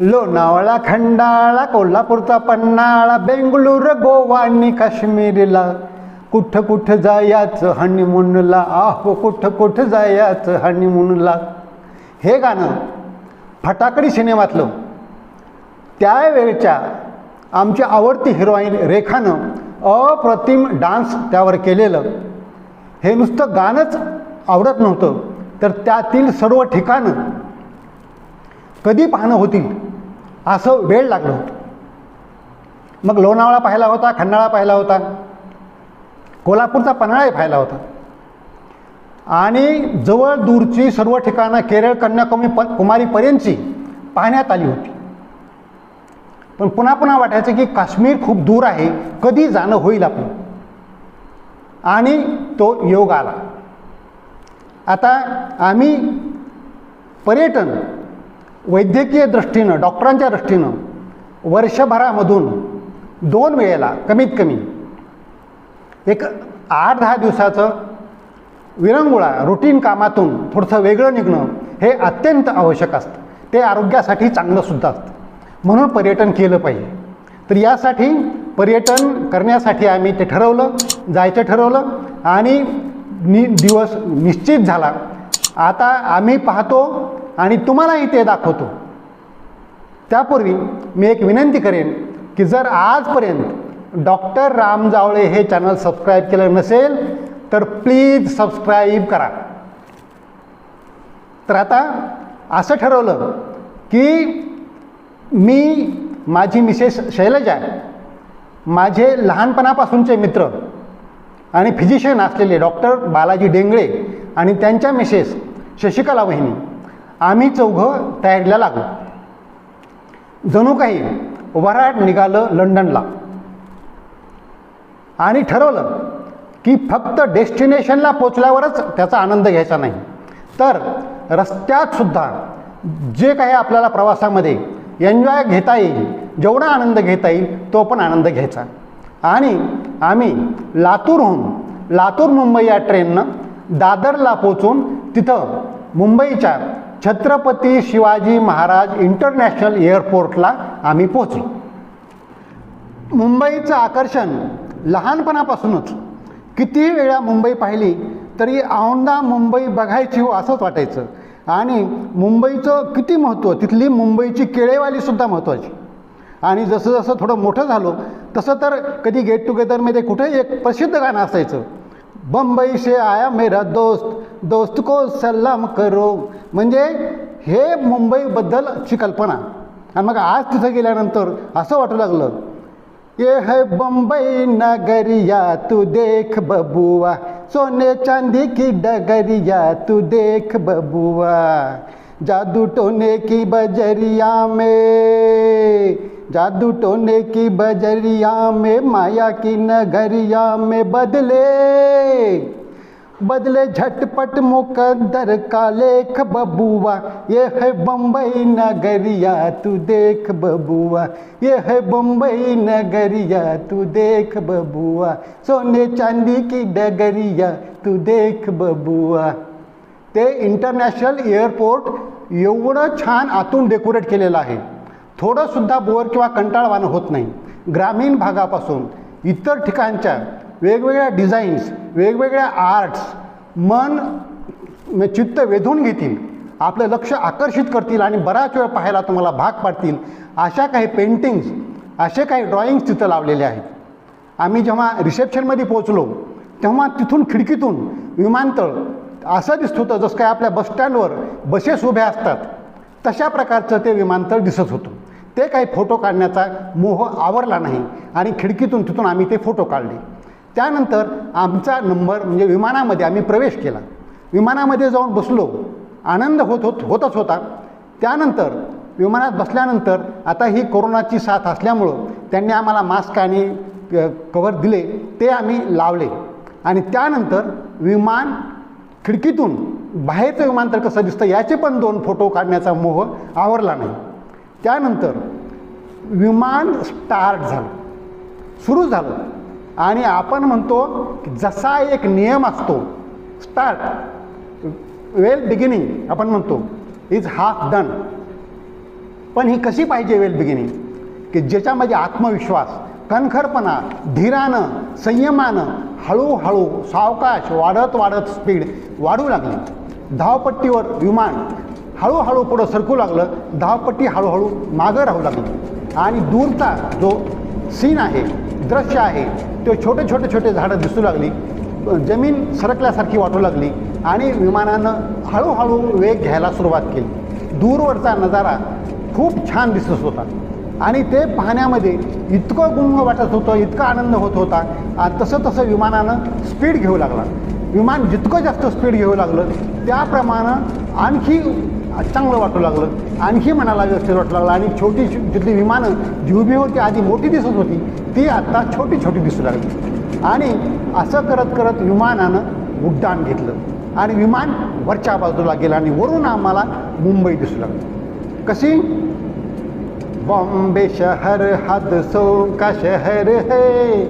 लोणावळा खंडाळा कोल्हापूरचा पन्हाळा बेंगळूर गोवा आणि काश्मीरला. कुठं कुठं जायचं हनीमूनला आहो कुठं कुठं जायचं हनीमूनला हे गाणं फटाकडी सिनेमातलं. त्यावेळच्या आमची आवडती हिरोईन रेखानं अप्रतिम डान्स त्यावर केलेलं. हे नुसतं गाणंच आवडत नव्हतं. तर त्यातील सर्व ठिकाणं कधी पाहणं होतील? असं वेळ लागलं होतं. मग लोणावळा पाहिला होता खंडाळा पाहिला होता कोल्हापूरचा पन्हाळाही पाहिला होता. आणि जवळ दूरची सर्व ठिकाणं केरळ कन्याकुमारी प कुमारीपर्यंतची पाहण्यात आली होती. पण पुन्हा पुन्हा वाटायचं की काश्मीर खूप दूर आहे कधी जाणं होईल आपलं. आणि तो योग आला. आता आम्ही पर्यटन वैद्यकीय दृष्टीनं डॉक्टरांच्या दृष्टीनं वर्षभरामधून दोन वेळेला कमीत कमी एक आठ दहा दिवसाचं विरंगुळा रुटीन कामातून थोडंसं वेगळं निघणं हे अत्यंत आवश्यक असतं. ते आरोग्यासाठी चांगलंसुद्धा असतं. म्हणून पर्यटन केलं पाहिजे. तर यासाठी पर्यटन करण्यासाठी आम्ही ते ठरवलं जायचं ठरवलं आणि नि दिवस निश्चित झाला. आता आम्ही पाहतो आणि तुम्हालाही ते दाखवतो. त्यापूर्वी मी एक विनंती करेन की जर आजपर्यंत डॉक्टर राम जावळे हे चॅनल सबस्क्राईब केलं नसेल तर प्लीज सबस्क्राईब करा. तर आता असं ठरवलं की मी माझी मिसेस शैलजा माझे लहानपणापासूनचे मित्र आणि फिजिशियन असलेले डॉक्टर बालाजी डेंगळे आणि त्यांच्या मिसेस शशिकला वहिनी आम्ही चौघं तयारीला लागलो. जणू काही वराड निघालं लंडनला. आणि ठरवलं की फक्त डेस्टिनेशनला पोचल्यावरच त्याचा आनंद घ्यायचा नाही. तर रस्त्यातसुद्धा जे काही आपल्याला प्रवासामध्ये एन्जॉय घेता येईल जेवढा आनंद घेता येईल तो पण आनंद घ्यायचा. आणि आम्ही लातूरहून लातूर मुंबई या ट्रेननं दादरला पोचून तिथं मुंबईच्या छत्रपती शिवाजी महाराज इंटरनॅशनल एअरपोर्टला आम्ही पोचलो मुंबईचं आकर्षण लहानपणापासूनच. किती वेळा मुंबई पाहिली तरी औंदा मुंबई बघायची हो असंच वाटायचं. आणि मुंबईचं किती महत्त्व तिथली मुंबईची केळेवालीसुद्धा महत्त्वाची आणि जसं जसं थोडं मोठं झालो तसं तर कधी गेट टुगेदरमध्ये कुठेही एक प्रसिद्ध गाणं असायचं. बंबई से आया मेरा दोस्त। दोस्त को सलाम करो। म्हणजे हे मुंबईबद्दलची कल्पना। आणि मग आज तिथं गेल्यानंतर असं वाटू लागलं ये है बंबई नगरिया तू देख बबुआ। सोने चांदी की डगरिया तू देख बबुआ। जादू टोने की बजरिया में जादू टोने की बजरिया में माया की नगरिया में बदले। बदले झटपट मुकद्दर का लेख बबुआ ये है बम्बई नगरिया तू देख बबुआ ये है बम्बई नगरिया तू देख बबुआ सोने चांदी की डगरिया तू देख बबुआ ते इंटरनॅशनल एअरपोर्ट एवढं छान आतून डेकोरेट केलेलं आहे. थोडंसुद्धा बोर किंवा कंटाळवाणं होत नाही. ग्रामीण भागापासून इतर ठिकाणच्या वेगवेगळ्या डिझाईन्स वेगवेगळ्या आर्ट्स मन चित्त वेधून घेतील. आपलं लक्ष आकर्षित करतील आणि बराच वेळ पाहायला तुम्हाला भाग पाडतील. अशा काही पेंटिंग्स असे काही ड्रॉइंग्स तिथं लावलेले आहेत. आम्ही जेव्हा रिसेप्शनमध्ये पोचलो तेव्हा तिथून खिडकीतून विमानतळ असं दिसत होतं जसं काय आपल्या बसस्टँडवर बसेस उभ्या असतात. तशा प्रकारचं ते विमानतळ दिसत होतं. ते काही फोटो काढण्याचा मोह आवरला नाही आणि खिडकीतून तिथून आम्ही ते फोटो काढले. त्यानंतर आमचा नंबर म्हणजे विमानामध्ये आम्ही प्रवेश केला. विमानामध्ये जाऊन बसलो. आनंद होत होत होतच होता. त्यानंतर विमानात बसल्यानंतर आता ही कोरोनाची साथ असल्यामुळं त्यांनी आम्हाला मास्क आणि कवर दिले ते आम्ही लावले. आणि त्यानंतर विमान खिडकीतून बाहेरचं विमानतळ कसं दिसतं याचे पण दोन फोटो काढण्याचा मोह आवरला नाही. त्यानंतर विमान स्टार्ट झालं. सुरू झालं. आणि आपण म्हणतो की जसा एक नियम असतो स्टार्ट वेल बिगिनिंग आपण म्हणतो इज हाफ डन पण ही कशी पाहिजे वेल बिगिनिंग की ज्याच्यामध्ये आत्मविश्वास कणखरपणा धीरानं संयमानं हळूहळू सावकाश वाढत वाढत स्पीड वाढू लागली. धावपट्टीवर विमान हळूहळू पुढं सरकू लागलं धावपट्टी हळूहळू मागं राहू लागली. आणि दूरचा जो सीन आहे दृश्य आहे ते छोटे छोटे छोटे झाडं दिसू लागली जमीन सरकल्यासारखी वाटू लागली आणि विमानानं हळूहळू वेग घ्यायला सुरुवात केली. दूरवरचा नजारा खूप छान दिसत होता. आणि ते पाहण्यामध्ये इतकं गुंग वाटत होतं इतका आनंद होत होता. आणि तसं तसं विमानानं स्पीड घेऊ लागला. विमान जितकं जास्त स्पीड घेऊ लागलं त्याप्रमाणे आणखी चांगलं वाटू लागलं. आणखी मनाला व्यवस्थित वाटू लागलं. आणि छोटी जिथली विमानं जी उभी होती आधी मोठी दिसत होती ती आत्ता छोटी छोटी दिसू लागली. आणि असं करत करत विमानानं उड्डाण घेतलं. आणि विमान वरच्या बाजूला गेलं आणि वरून आम्हाला मुंबई दिसू लागली. कशी? बॉम्बे शहर हादसों का शहर है?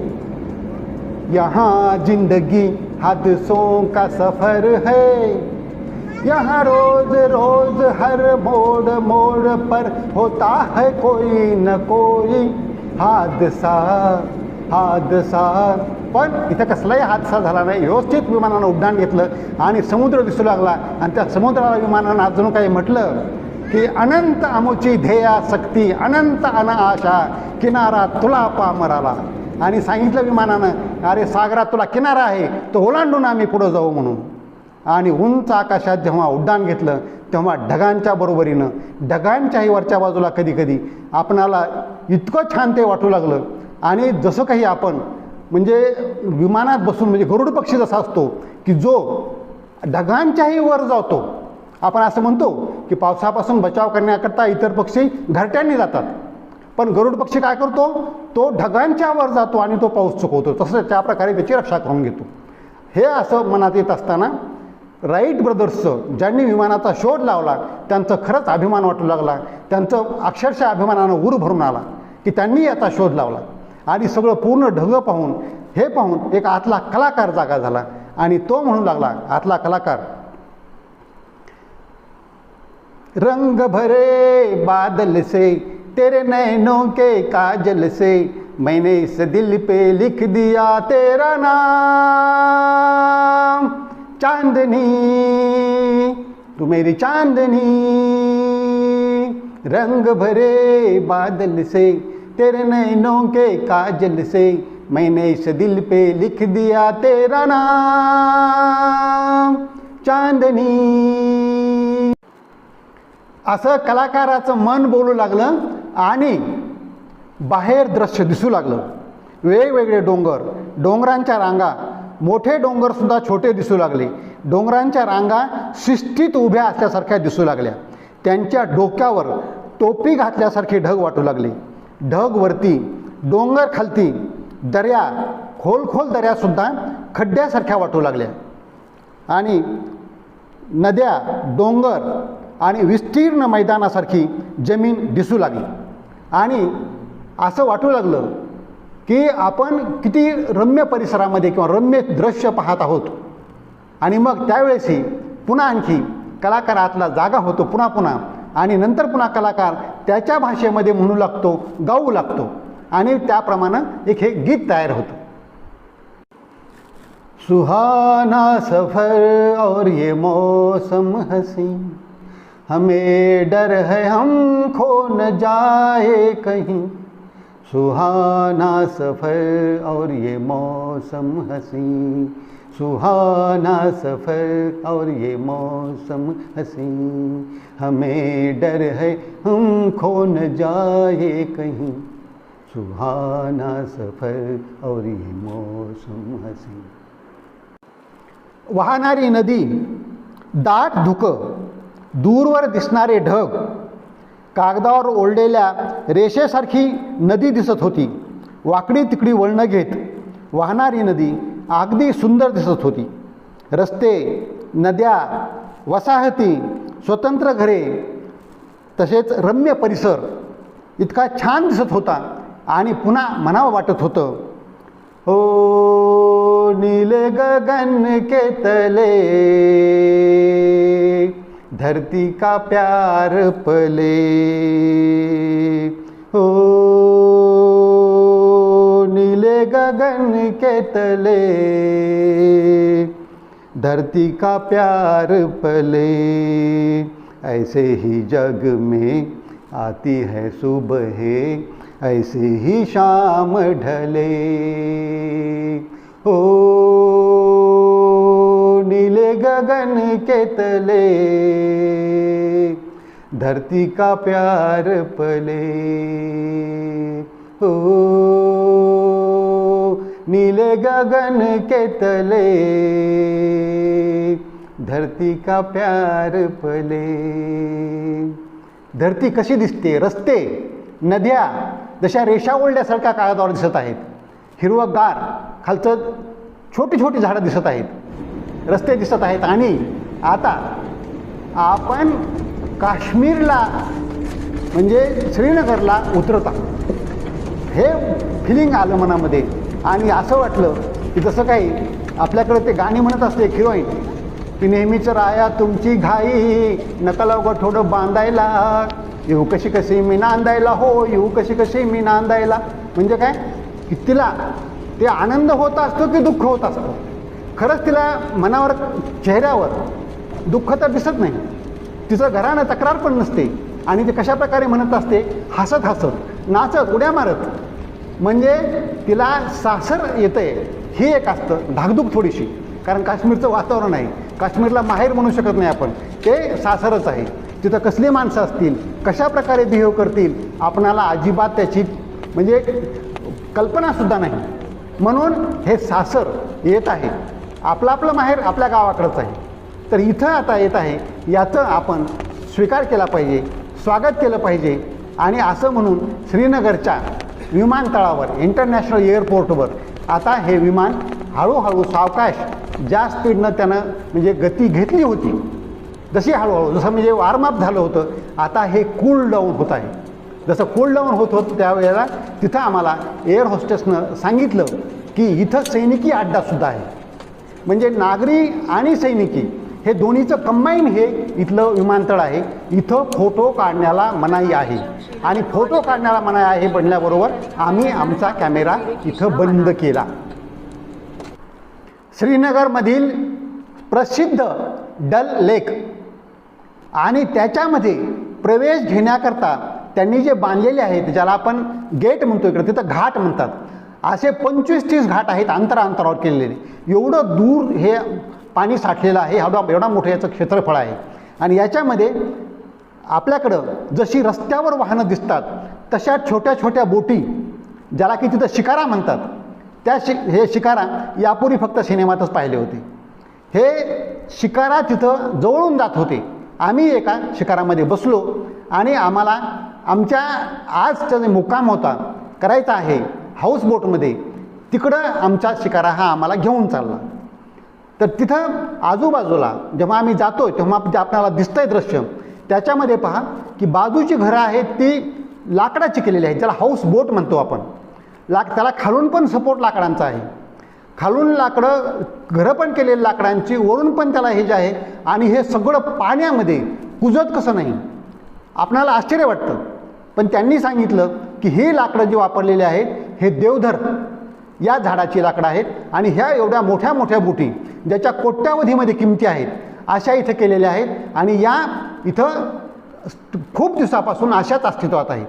यहाँ जिंदगी हादसों का सफर है? यहाँ रोज रोज हर मोड़ मोड़ पर होता है कोई न कोई हादसा हादसा। पण इथं कसलाही हादसा झाला नाही. व्यवस्थित विमानानं उड्डाण घेतलं आणि समुद्र दिसू लागला. आणि त्या समुद्राला विमानानं अजून काही म्हटलं की अनंत आमोची ध्येया सक्ती अनंत अन आशा किनारा तुला पामराला आणि सांगितलं विमानानं अरे सागरात तुला किनारा आहे. तो ओलांडून आम्ही पुढं जाऊ म्हणून. आणि उंच आकाशात जेव्हा उड्डाण घेतलं तेव्हा ढगांच्या बरोबरीनं ढगांच्याही वरच्या बाजूला कधीकधी आपणाला इतकं छान ते वाटू लागलं. आणि जसं काही आपण म्हणजे विमानात बसून म्हणजे गरुड पक्षी जसा असतो की जो ढगांच्याही वर जातो. आपण असं म्हणतो की पावसापासून बचाव करण्याकरता इतर पक्षी घरट्यांनी जातात. पण गरुड पक्षी काय करतो? तो ढगांच्या वर जातो आणि तो पाऊस चुकवतो. तसं त्या प्रकारे त्याची रक्षा करून घेतो. हे असं मनात येत असताना राईट ब्रदर्सचं ज्यांनी विमानाचा शोध लावला त्यांचं खरंच अभिमान वाटू लागला. त्यांचं अक्षरशः अभिमानानं उर भरून आला की त्यांनी याचा शोध लावला. आणि सगळं पूर्ण ढग पाहून हे पाहून एक आतला कलाकार जागा झाला. आणि तो म्हणू लागला आतला कलाकार रंग भरे बादल से तेरे नैनों के काजल से मैंने इस दिल पे लिख दिया तेरा नाम। चांदनी तू मेरी चांदनी रंग भरे बादल से तेरे नैनों के काजल से मैंने इस दिल पे लिख दिया तेरा नाम चांदनी। असं कलाकाराचं मन बोलू लागलं आणि बाहेर दृश्य दिसू लागलं. वेगवेगळे डोंगर डोंगरांच्या रांगा मोठे डोंगरसुद्धा छोटे दिसू लागले. डोंगरांच्या रांगा शिस्तीत उभ्या असल्यासारख्या दिसू लागल्या. त्यांच्या डोक्यावर टोपी घातल्यासारखे ढग वाटू लागले. ढग वरती डोंगर खालती दर्या खोल खोल दर्यासुद्धा खड्ड्यासारख्या वाटू लागल्या. आणि नद्या डोंगर आणि विस्तीर्ण मैदानासारखी जमीन दिसू लागली. आणि असं वाटू लागलं की आपण किती रम्य परिसरामध्ये किंवा रम्य दृश्य पाहत आहोत. आणि मग त्यावेळेसही पुन्हा आणखी कलाकारातला जागा होतो पुन्हा पुन्हा. आणि नंतर पुन्हा कलाकार त्याच्या भाषेमध्ये म्हणू लागतो गाऊ लागतो. आणि त्याप्रमाणे एक हे गीत तयार होतं. सुहाना सफ़र और ये मौसम हसी हमें डर है हम खो न जाए कहीं। सुहाना सफ़र और ये मौसम हसी। सुहाना सफ़र और ये मौसम हसी। हमें डर है, हम खो न जाए कहीं। सुहाना सफ़र और ये मौसम हसी। वाहणारी नदी, दाट धुकं, दूरवर दिसणारे ढग कागदावर ओढलेल्या रेषेसारखी नदी दिसत होती. वाकडी तिकडी वळणं घेत वाहणारी नदी अगदी सुंदर दिसत होती. रस्ते नद्या वसाहती स्वतंत्र घरे तसेच रम्य परिसर इतका छान दिसत होता आणि पुन्हा म्हणावं वाटत होतं. ओ नील गगन के तले धरती का प्यार पले। हो नीले गगन के तले। धरती का प्यार पले। ऐसे ही जग में आती है सुबह, ऐसे ही शाम ढले। ओ गगन के तले धरती का प्यार पले। ओ नीले गगन के तले धरती का प्यार पले। धरती कशी दिसते? रस्ते नद्या जशा रेषा ओढल्यासारख्या कागदावर दिसत आहेत. हिरवगार खालचं छोटी छोटी झाडं दिसत आहेत. रस्ते दिसत आहेत. आणि आता आपण काश्मीरला म्हणजे श्रीनगरला उतरत आहोत. हे फिलिंग आलं मनामध्ये. आणि असं वाटलं की जसं काही आपल्याकडे ते गाणी म्हणत असते एक हिरोईन की नेहमीच राया तुमची घाई नका लवकर थोडं बांधायला. येऊ कशी कशी मी नांदायला हो येऊ कशी कशी मी नांदायला. म्हणजे काय? की तिला ते आनंद होत असतो की दुःख होत असतं? खरंच तिला मनावर चेहऱ्यावर दुःख तर दिसत नाही. तिचं घरानं तक्रार पण नसते. आणि ते कशा प्रकारे म्हणत असते? हसत हसत नाचत उड्या मारत. म्हणजे तिला सासर येतंय. हे एक असतं धाकधूक थोडीशी. कारण काश्मीरचं वातावरण आहे. काश्मीरला माहेर म्हणू शकत नाही आपण. ते सासरच आहे. तिथं कसली माणसं असतील? कशा प्रकारे बिहेव करतील? आपणाला अजिबात त्याची म्हणजे कल्पनासुद्धा नाही. म्हणून हे सासर येत आहे. आपलं आपलं माहेर आपल्या गावाकडंच आहे. तर इथं आता येत आहे याचं आपण स्वीकार केला पाहिजे स्वागत केलं पाहिजे. आणि असं म्हणून श्रीनगरच्या विमानतळावर इंटरनॅशनल एअरपोर्टवर आता हे विमान हळूहळू सावकाश ज्या स्पीडनं त्यानं म्हणजे गती घेतली होती जशी हळूहळू जसं म्हणजे वॉर्मअप झालं होतं आता हे कूल डाऊन होत आहे. जसं कूल डाऊन होत होतं त्यावेळेला तिथं आम्हाला एअर होस्टेसनं सांगितलं की इथं सैनिकी अड्डासुद्धा आहे. म्हणजे नागरी आणि सैनिकी हे दोन्हीचं कंबाईन हे इथलं विमानतळ आहे. इथं फोटो काढण्याला मनाई आहे. आणि फोटो काढण्याला मनाई आहे बनल्याबरोबर आम्ही आमचा कॅमेरा इथं बंद केला. श्रीनगरमधील प्रसिद्ध डल लेक आणि त्याच्यामध्ये प्रवेश घेण्याकरता त्यांनी जे बांधलेले आहेत ज्याला आपण गेट म्हणतो इकडे तिथं घाट म्हणतात. असे पंचवीस तीस घाट आहेत अंतराअंतरावर केलेले. एवढं दूर हे पाणी साठलेलं आहे एवढा एवढा मोठं याचं क्षेत्रफळ आहे. आणि याच्यामध्ये आपल्याकडं जशी रस्त्यावर वाहनं दिसतात तशा छोट्या छोट्या बोटी ज्याला की तिथं शिकारा म्हणतात त्या शि हे शिकारा यापूर्वी फक्त सिनेमातच पाहिले होते. हे शिकारा तिथं जवळून जात होते. आम्ही एका शिकारामध्ये बसलो आणि आम्हाला आमच्या आजचा जे मुक्काम होता करायचा आहे हाऊस बोटमध्ये तिकडं आमचा शिकारा हा आम्हाला घेऊन चालला. तर तिथं आजूबाजूला जेव्हा आम्ही जातो तेव्हा जे आपल्याला दिसतंय दृश्य त्याच्यामध्ये पहा की बाजूची घरं आहेत ती लाकडाची केलेली आहेत ज्याला हाऊस बोट म्हणतो आपण. लाक त्याला खालून पण सपोर्ट लाकडांचा आहे. खालून लाकडं घरं पण केलेली लाकडांची वरून पण त्याला हे जे आहे आणि हे सगळं पाण्यामध्ये कुजत कसं नाही. आपणाला आश्चर्य वाटतं. पण त्यांनी सांगितलं की हे लाकडं जे वापरलेली आहेत हे देवधर. या झाडाची लाकडं आहेत आणि ह्या एवढ्या मोठ्या मोठ्या बुटी ज्याच्या कोट्यावधीमध्ये किमती आहेत अशा इथं केलेल्या आहेत आणि या इथं खूप दिवसापासून अशाच अस्तित्वात आहेत.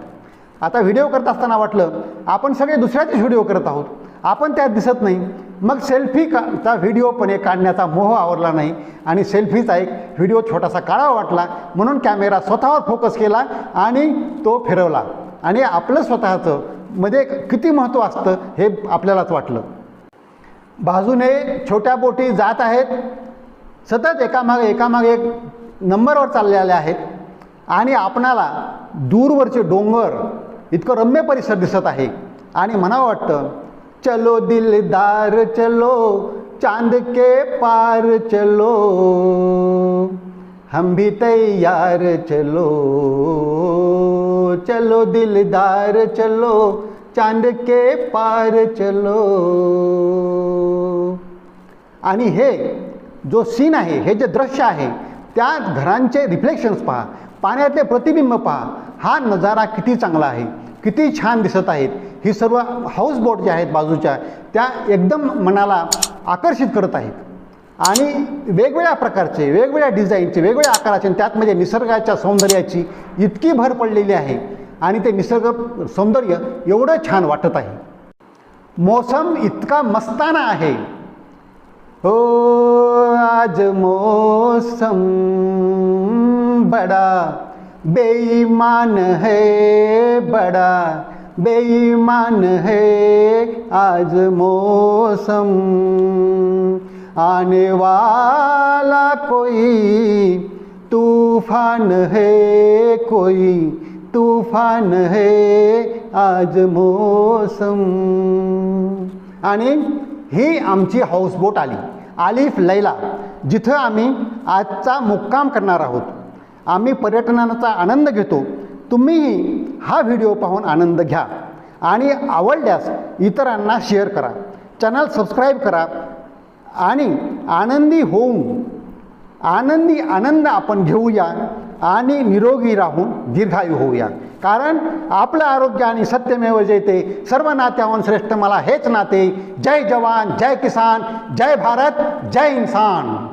आता व्हिडिओ करत असताना वाटलं आपण सगळे दुसऱ्याचेच व्हिडिओ करत आहोत. आपण त्यात दिसत नाही. मग सेल्फी का चा व्हिडिओ पण एक काढण्याचा मोह आवरला नाही आणि सेल्फीचा एक व्हिडिओ छोटासा काळा वाटला. म्हणून कॅमेरा स्वतःवर फोकस केला आणि तो फिरवला. आणि आपलं स्वतःचं मध्ये किती महत्त्व असतं हे आपल्यालाच वाटलं. बाजूने छोट्या बोटी जात आहेत. सतत एकामागे एकामागे एक नंबरवर चाललेल्या आहेत. आणि आपणाला दूरवरचे डोंगर इतकं रम्य परिसर दिसत आहे. आणि म्हणावं वाटतं चलो दिलदार चलो. चांद के पार चलो. हम भी तैयार चलो. चलो दिलदार चलो चांद के पार चलो. आणि हे जो सीन आहे हे जे दृश्य आहे त्या घरांचे रिफ्लेक्शन्स पहा पाण्यातले प्रतिबिंब पहा हा नजारा किती चांगला आहे किती छान दिसत आहेत. ही सर्व हाऊसबोट ज्या आहेत बाजूच्या त्या एकदम मनाला आकर्षित करत आहेत. आणि वेगवेगळ्या प्रकारचे वेगवेगळ्या डिझाईनचे वेगवेगळ्या आकाराचे आणि त्यात म्हणजे निसर्गाच्या सौंदर्याची इतकी भर पडलेली आहे आणि ते निसर्ग सौंदर्य एवढं छान वाटत आहे. मौसम इतका मस्ताना आहे. हो आज मौसम बड़ा बेईमान है बड़ा बेईमान है आज मौसम. आने वाला कोई तूफान है कोई तूफान है आज मौसम। आणि ही आमची हाऊसबोट आली आलिफ लैला जिथं आम्ही आजचा मुक्काम करणार आहोत. आम्ही पर्यटनाचा आनंद घेतो. तुम्हीही हा व्हिडिओ पाहून आनंद घ्या आणि आवडल्यास इतरांना शेअर करा. चॅनल सबस्क्राईब करा. आणि आनंदी होऊन आनंदी आनंद आपण घेऊया आणि निरोगी राहून दीर्घायू होऊया. कारण आपलं आरोग्य आणि सत्यमेव जयते सर्व नात्याहून श्रेष्ठ मला हेच नाते. जय जवान जय किसान जय भारत जय इन्सान.